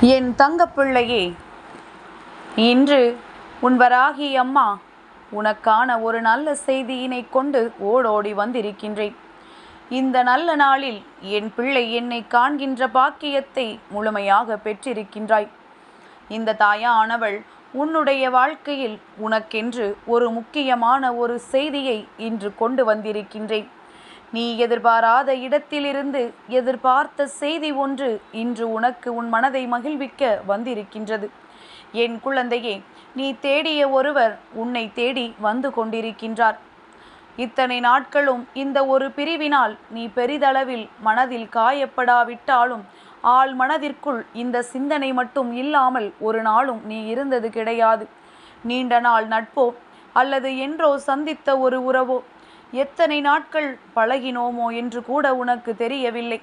என் தங்கப்பிள்ளையே இன்று உன் வராகி அம்மா உனக்கான ஒரு நல்ல செய்தியினை கொண்டு ஓடோடி வந்திருக்கின்றேன். இந்த நல்ல நாளில் என் பிள்ளை என்னை காண்கின்ற பாக்கியத்தை முழுமையாக பெற்றிருக்கின்றாய். இந்த தாயானவள் உன்னுடைய வாழ்க்கையில் உனக்கென்று ஒரு முக்கியமான ஒரு செய்தியை இன்று கொண்டு வந்திருக்கின்றேன். நீ எதிர்பாராத இடத்திலிருந்து எதிர்பார்த்த செய்தி ஒன்று இன்று உனக்கு உன் மனதை மகிழ்விக்க வந்திருக்கின்றது. என் குழந்தையே நீ தேடிய ஒருவர் உன்னை தேடி வந்து கொண்டிருக்கின்றார். இத்தனை நாட்களும் இந்த ஒரு பிரிவினால் நீ பெரிதளவில் மனதில் காயப்படாவிட்டாலும் ஆள் மனதிற்குள் இந்த சிந்தனை மட்டும் இல்லாமல் ஒரு நாளும் நீ இருந்தது கிடையாது. நீண்ட நாள் நட்போ அல்லது என்றோ சந்தித்த ஒரு உறவோ எத்தனை நாட்கள் பழகினோமோ என்று கூட உனக்கு தெரியவில்லை.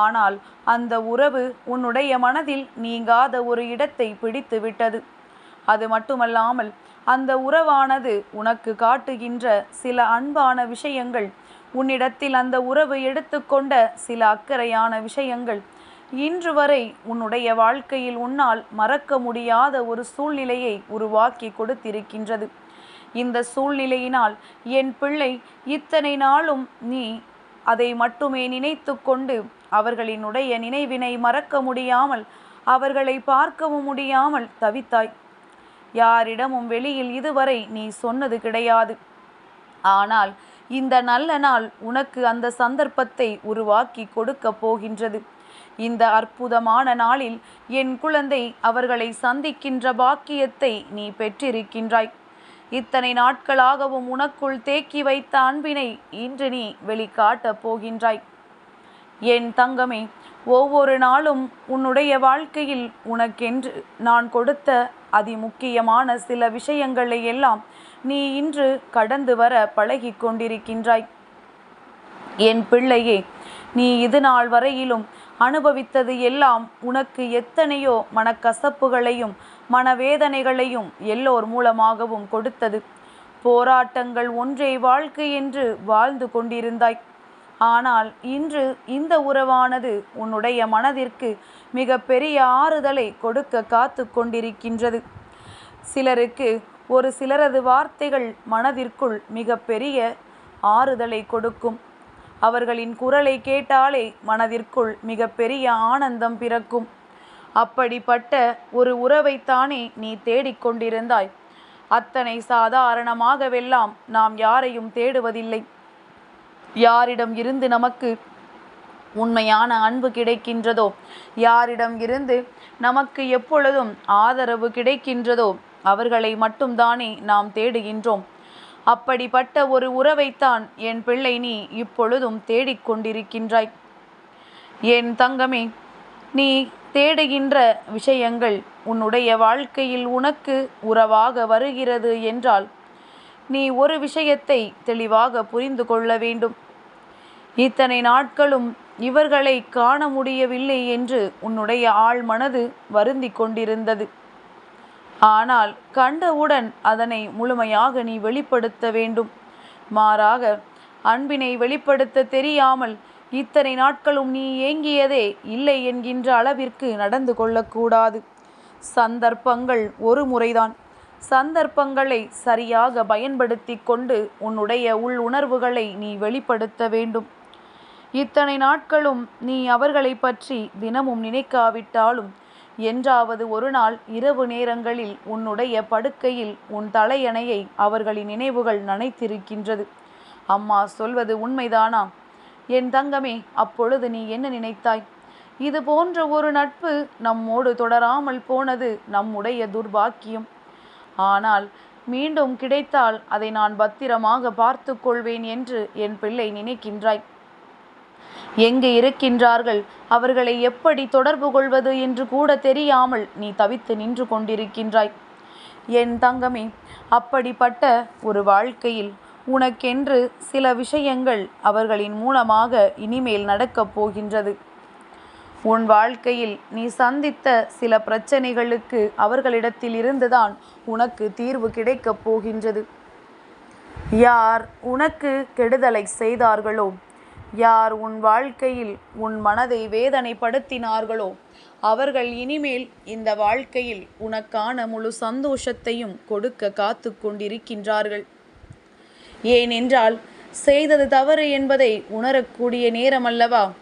ஆனால் அந்த உறவு உன்னுடைய மனதில் நீங்காத ஒரு இடத்தை பிடித்து விட்டது. அது மட்டுமல்லாமல் அந்த உறவானது உனக்கு காட்டுகின்ற சில அன்பான விஷயங்கள் உன்னிடத்தில் அந்த உறவு எடுத்துக்கொண்ட சில அக்கறையான விஷயங்கள் இன்று வரை உன்னுடைய வாழ்க்கையில் உன்னால் மறக்க முடியாத ஒரு சூழ்நிலையை உருவாக்கி கொடுத்திருக்கின்றது. இந்த சூழ்நிலையினால் என் பிள்ளை இத்தனை நாளும் நீ அதை மட்டுமே நினைத்து கொண்டு அவர்களினுடைய நினைவினை மறக்க முடியாமல் அவர்களை பார்க்கவும் முடியாமல் தவித்தாய். யாரிடமும் வெளியில் இதுவரை நீ சொன்னது கிடையாது. ஆனால் இந்த நல்ல நாள் உனக்கு அந்த சந்தர்ப்பத்தை உருவாக்கி கொடுக்க போகின்றது. இந்த அற்புதமான நாளில் என் குழந்தை அவர்களை சந்திக்கின்ற பாக்கியத்தை நீ பெற்றிருக்கின்றாய். இத்தனை நாட்களாகவும் உனக்குள் தேக்கி வைத்த அன்பினை இன்று நீ வெளிக்காட்டப் போகின்றாய். என் தங்கமே ஒவ்வொரு நாளும் உன்னுடைய வாழ்க்கையில் உனக்கென்று நான் கொடுத்த அதிமுக்கியமான சில விஷயங்களை எல்லாம் நீ இன்று கடந்து வர பழகி கொண்டிருக்கின்றாய். என் பிள்ளையே நீ இது நாள் வரையிலும் அனுபவித்தது எல்லாம் உனக்கு எத்தனையோ மனக்கசப்புகளையும் மனவேதனைகளையும் எல்லோர் மூலமாகவும் கொடுத்தது. போராட்டங்கள் ஒன்றே வாழ்க்கை என்று வாழ்ந்து கொண்டிருந்தாய். ஆனால் இன்று இந்த உறவானது உன்னுடைய மனதிற்கு மிக பெரிய ஆறுதலை கொடுக்க காத்து கொண்டிருக்கின்றது. சிலருக்கு ஒரு சிலரது வார்த்தைகள் மனதிற்குள் மிக பெரிய ஆறுதலை கொடுக்கும். அவர்களின் குரலை கேட்டாலே மனதிற்குள் மிக பெரிய ஆனந்தம் பிறக்கும். அப்படிப்பட்ட ஒரு உறவைத்தானே நீ தேடிக்கொண்டிருந்தாய் அத்தனை சாதாரணமாகவெல்லாம் நாம் யாரையும் தேடுவதில்லை. யாரிடம் இருந்து நமக்கு உண்மையான அன்பு கிடைக்கின்றதோ யாரிடம் இருந்து நமக்கு எப்பொழுதும் ஆதரவு கிடைக்கின்றதோ அவர்களை மட்டும்தானே நாம் தேடுகின்றோம். அப்படிப்பட்ட ஒரு உறவைத்தான் என் பிள்ளை நீ இப்பொழுதும் தேடிக்கொண்டிருக்கின்றாய் என் தங்கமே நீ தேடுகின்ற விஷயங்கள் உன்னுடைய வாழ்க்கையில் உனக்கு உறவாக வருகிறது என்றால் நீ ஒரு விஷயத்தை தெளிவாக புரிந்து கொள்ள வேண்டும். இத்தனை நாட்களும் இவர்களை காண முடியவில்லை என்று உன்னுடைய ஆள் மனது வருந்தி கொண்டிருந்தது. ஆனால் கண்டவுடன் அதனை முழுமையாக நீ வெளிப்படுத்த வேண்டும். மாறாக அன்பினை வெளிப்படுத்த தெரியாமல் இத்தனை நாட்களும் நீ ஏங்கியதே இல்லை என்கின்ற அளவிற்கு நடந்து கொள்ளக்கூடாது. சந்தர்ப்பங்கள் ஒரு முறைதான். சந்தர்ப்பங்களை சரியாக பயன்படுத்தி கொண்டு உன்னுடைய உள் உணர்வுகளை நீ வெளிப்படுத்த வேண்டும். இத்தனை நாட்களும் நீ அவர்களை பற்றி தினமும் நினைக்காவிட்டாலும் என்றாவது ஒரு நாள் இரவு நேரங்களில் உன்னுடைய படுக்கையில் உன் தலையணையை அவர்களின் நினைவுகள் நனைத்திருக்கின்றது. அம்மா சொல்வது உண்மைதானா? என் தங்கமே அப்பொழுது நீ என்ன நினைத்தாய்? இது போன்ற ஒரு நட்பு நம்மோடு தொடராமல் போனது நம்முடைய துர்பாக்கியம். ஆனால் மீண்டும் கிடைத்தால் அதை நான் பத்திரமாக பார்த்து கொள்வேன் என்று என் பிள்ளை நினைக்கின்றாய். எங்கு இருக்கின்றார்கள்? அவர்களை எப்படி தொடர்பு கொள்வது என்று கூட தெரியாமல் நீ தவித்து நின்று கொண்டிருக்கின்றாய். என் தங்கமே அப்படிப்பட்ட ஒரு வாழ்க்கையில் உனக்கென்று சில விஷயங்கள் அவர்களின் மூலமாக இனிமேல் நடக்கப் போகின்றது. உன் வாழ்க்கையில் நீ சந்தித்த சில பிரச்சனைகளுக்கு அவர்களிடத்தில் இருந்துதான் உனக்கு தீர்வு கிடைக்கப் போகின்றது. யார் உனக்கு கெடுதலை செய்தார்களோ யார் உன் வாழ்க்கையில் உன் மனதை வேதனைப்படுத்தினார்களோ அவர்கள் இனிமேல் இந்த வாழ்க்கையில் உனக்கான முழு சந்தோஷத்தையும் கொடுக்க காத்து கொண்டிருக்கின்றார்கள். ஏனென்றால் செய்தது தவறு என்பதை உணரக்கூடிய நேரமல்லவா?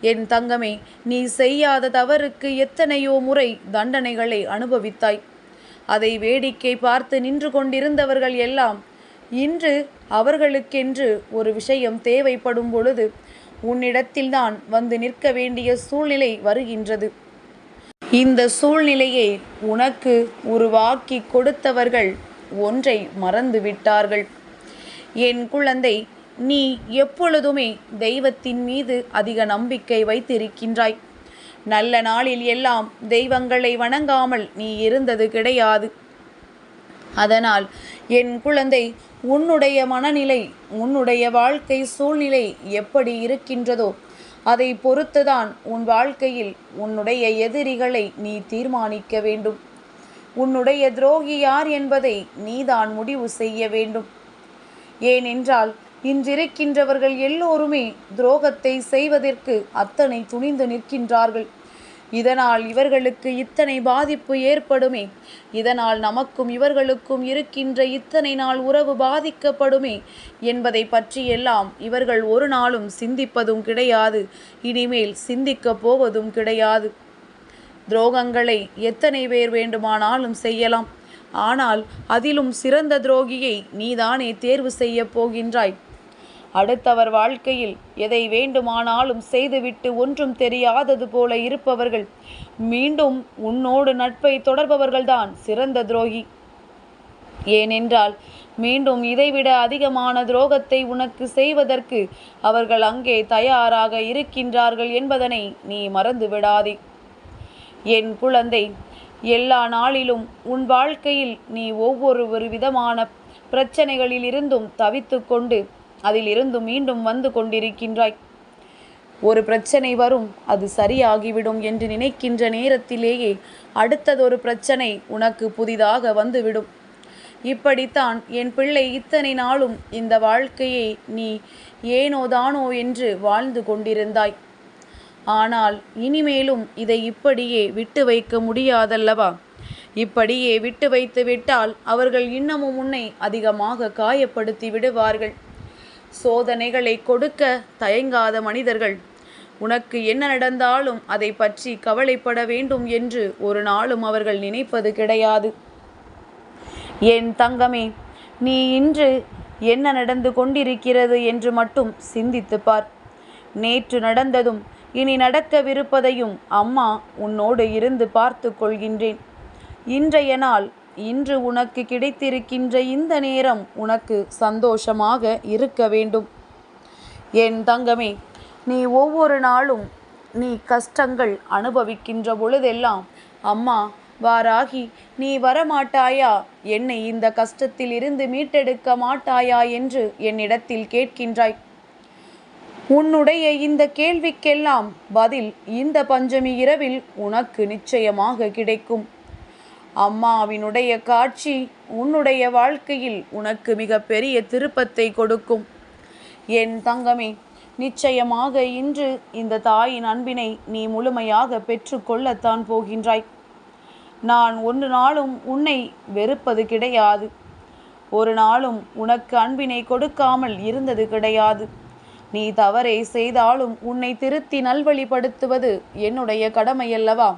என் தங்கமே நீ செய்யாத தவறுக்கு எத்தனையோ முறை தண்டனைகளை அனுபவித்தாய். அதை வேடிக்கை பார்த்து நின்று கொண்டிருந்தவர்கள் எல்லாம் இன்று அவர்களுக்கென்று ஒரு விஷயம் தேவைப்படும் பொழுது உன்னிடத்தில்தான் வந்து நிற்க வேண்டிய சூழ்நிலை வருகின்றது. இந்த சூழ்நிலையை உனக்கு உருவாக்கி கொடுத்தவர்கள் ஒன்றை மறந்துவிட்டார்கள். என் குழந்தை நீ எப்பொழுதுமே தெய்வத்தின் மீது அதிக நம்பிக்கை வைத்திருக்கின்றாய். நல்ல நாளில் எல்லாம் தெய்வங்களை வணங்காமல் நீ இருந்தது கிடையாது. அதனால் என் குழந்தை உன்னுடைய மனநிலை உன்னுடைய வாழ்க்கை சூழ்நிலை எப்படி இருக்கின்றதோ அதை பொறுத்துதான் உன் வாழ்க்கையில் உன்னுடைய எதிரிகளை நீ தீர்மானிக்க வேண்டும். உன்னுடைய துரோகி யார் என்பதை நீதான் முடிவு செய்ய வேண்டும். ஏனென்றால் இன்றிருக்கின்றவர்கள் எல்லோருமே துரோகத்தை செய்வதற்கு அத்தனை துணிந்து நிற்கின்றார்கள். இதனால் இவர்களுக்கு இத்தனை பாதிப்பு ஏற்படுமே. இதனால் நமக்கும் இவர்களுக்கும் இருக்கின்ற இத்தனை நாள் உறவு பாதிக்கப்படுமே. என்பதை பற்றியெல்லாம் இவர்கள் ஒரு நாளும் சிந்திப்பதும் கிடையாது. இனிமேல் சிந்திக்கப் போவதும் கிடையாது. துரோகங்களை எத்தனை பேர் வேண்டுமானாலும் செய்யலாம். ஆனால் அதிலும் சிறந்த துரோகியை நீதானே தேர்வு செய்ய போகின்றாய். அடுத்தவர் வாழ்க்கையில் எதை வேண்டுமானாலும் செய்துவிட்டு ஒன்றும் தெரியாதது போல இருப்பவர்கள். மீண்டும் உன்னோடு நட்பை தொடர்பவர்கள்தான் சிறந்த துரோகி. ஏனென்றால் மீண்டும் இதைவிட அதிகமான துரோகத்தை உனக்கு செய்வதற்கு அவர்கள் அங்கே தயாராக இருக்கின்றார்கள் என்பதனை நீ மறந்து விடாதே என் குழந்தை எல்லா நாளிலும் உன் வாழ்க்கையில் நீ ஒவ்வொரு ஒரு விதமான பிரச்சனைகளிலிருந்தும் தவித்து கொண்டு அதிலிருந்து மீண்டும் வந்து கொண்டிருக்கின்றாய். ஒரு பிரச்சனை வரும் அது சரியாகிவிடும் என்று நினைக்கின்ற நேரத்திலேயே அடுத்ததொரு பிரச்சனை உனக்கு புதிதாக வந்துவிடும். இப்படித்தான் என் பிள்ளை இத்தனை நாளும் இந்த வாழ்க்கையை நீ ஏனோ தானோ என்று வாழ்ந்து கொண்டிருந்தாய். ஆனால் இனிமேலும் இதை இப்படியே விட்டு வைக்க முடியாதல்லவா? இப்படியே விட்டு வைத்து விட்டால் அவர்கள் இன்னமும் உன்னை அதிகமாக காயப்படுத்தி விடுவார்கள். சோதனைகளை கொடுக்க தயங்காத மனிதர்கள். உனக்கு என்ன நடந்தாலும் அதை பற்றி கவலைப்பட வேண்டும் என்று ஒரு நாளும் அவர்கள் நினைப்பது கிடையாது. என் தங்கமே நீ இன்று என்ன நடந்து கொண்டிருக்கிறது என்று மட்டும் சிந்தித்து பார். நேற்று நடந்ததும் இனி நடக்கவிருப்பதையும் அம்மா உன்னோடு இருந்து பார்த்து கொள்கின்றேன். இன்றைய நாள் இன்று உனக்கு கிடைத்திருக்கின்ற இந்த நேரம் உனக்கு சந்தோஷமாக இருக்க வேண்டும். என் தங்கமே நீ ஒவ்வொரு நாளும் நீ கஷ்டங்கள் அனுபவிக்கின்ற பொழுதெல்லாம் அம்மா வாராகி நீ வரமாட்டாயா? என்னை இந்த கஷ்டத்தில் இருந்து மீட்டெடுக்க மாட்டாயா என்று என்னிடத்தில் கேட்கின்றாய். உன்னுடைய இந்த கேள்விக்கெல்லாம் பதில் இந்த பஞ்சமி இரவில் உனக்கு நிச்சயமாக கிடைக்கும். அம்மாவினுடைய காட்சி உன்னுடைய வாழ்க்கையில் உனக்கு மிக பெரிய திருப்பத்தை கொடுக்கும். என் தங்கமே நிச்சயமாக இன்று இந்த தாயின் அன்பினை நீ முழுமையாக பெற்றுக்கொள்ளத்தான் போகின்றாய். நான் ஒன்று நாளும் உன்னை வெறுப்பது கிடையாது. ஒரு நாளும் உனக்கு அன்பினை கொடுக்காமல் இருந்தது கிடையாது. நீ தவறை செய்தாலும் உன்னை திருத்தி நல்வழிப்படுத்துவது என்னுடைய கடமையல்லவா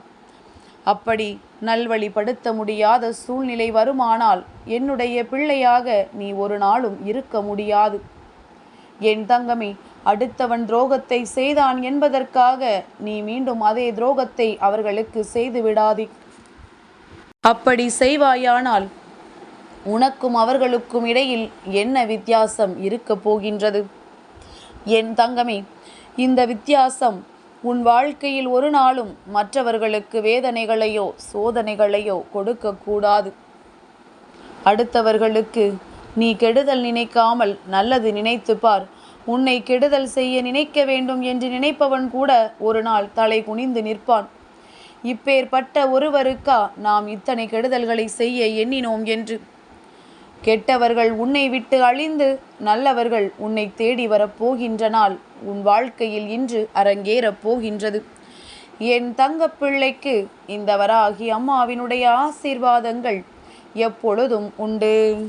அப்படி நல்வழிப்படுத்த முடியாத சூழ்நிலை வருமானால் என்னுடைய பிள்ளையாக நீ ஒரு நாளும் இருக்க முடியாது. என் தங்கமே அடுத்தவன் துரோகத்தை செய்தான் என்பதற்காக நீ மீண்டும் அதே துரோகத்தை அவர்களுக்கு செய்து விடாதே. அப்படி செய்வாயானால் உனக்கும் அவர்களுக்கும் இடையில் என்ன வித்தியாசம் இருக்கப் போகின்றது? என் தங்கமே இந்த வித்தியாசம் உன் வாழ்க்கையில் ஒரு நாளும் மற்றவர்களுக்கு வேதனைகளையோ சோதனைகளையோ கொடுக்கக்கூடாது. அடுத்தவர்களுக்கு நீ கெடுதல் நினைக்காமல் நல்லது நினைத்து பார் உன்னை கெடுதல் செய்ய நினைக்க வேண்டும் என்று நினைப்பவன் கூட ஒரு நாள் தலை குனிந்து நிற்பான். இப்பேற்பட்ட ஒருவருக்கா நாம் இத்தனை கெடுதல்களை செய்ய எண்ணினோம் என்று கெட்டவர்கள் உன்னை விட்டு அழிந்து நல்லவர்கள் உன்னை தேடி வரப்போகின்ற நாள் உன் வாழ்க்கையில் இன்று அரங்கேறப் போகின்றது. என் தங்கப் பிள்ளைக்கு இந்த வராகி அம்மாவினுடைய ஆசீர்வாதங்கள் எப்பொழுதும் உண்டு.